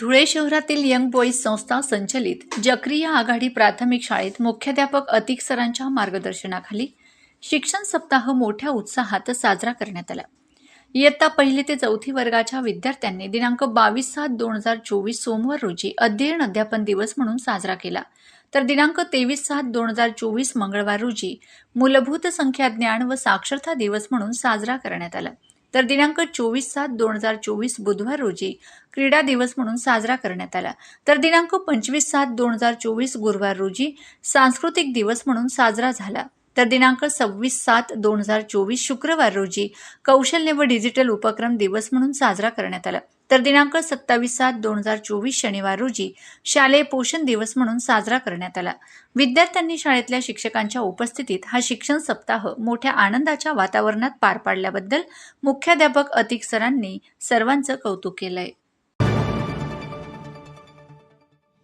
धुळे शहरातील young boys संस्था संचलित जक्रिया आघाडी प्राथमिक शाळेत मुख्याध्यापक अतिक सरांच्या मार्गदर्शनाखाली शिक्षण सप्ताह मोठ्या उत्साहात साजरा करण्यात आला. इयत्ता पहिली ते चौथी वर्गाच्या विद्यार्थ्यांनी दिनांक बावीस सात दोन हजार चोवीस सोमवार रोजी अध्ययन अध्यापन दिवस म्हणून साजरा केला. तर दिनांक तेवीस सात दोन हजार चोवीस मंगळवार रोजी मूलभूत संख्या ज्ञान व साक्षरता दिवस म्हणून साजरा करण्यात आला. तर दिनांक चोवीस सात दोन हजार चोवीस बुधवार रोजी क्रीडा दिवस म्हणून साजरा करण्यात आला. तर दिनांक पंचवीस सात दोन हजार चोवीस गुरुवार रोजी सांस्कृतिक दिवस म्हणून साजरा झाला. तर दिनांक सव्वीस सात दोन हजार चोवीस शुक्रवार रोजी कौशल्य व डिजिटल उपक्रम दिवस म्हणून साजरा करण्यात आला. तर दिनांक सत्तावीस सात दोन हजार चोवीस शनिवार रोजी शालेय पोषण दिवस म्हणून साजरा करण्यात आला. विद्यार्थ्यांनी शाळेतल्या शिक्षकांच्या उपस्थितीत हा शिक्षण सप्ताह मोठ्या आनंदाच्या वातावरणात पार पाडल्याबद्दल मुख्याध्यापक अतिक सरांनी सर्वांचं कौतुक केलंय.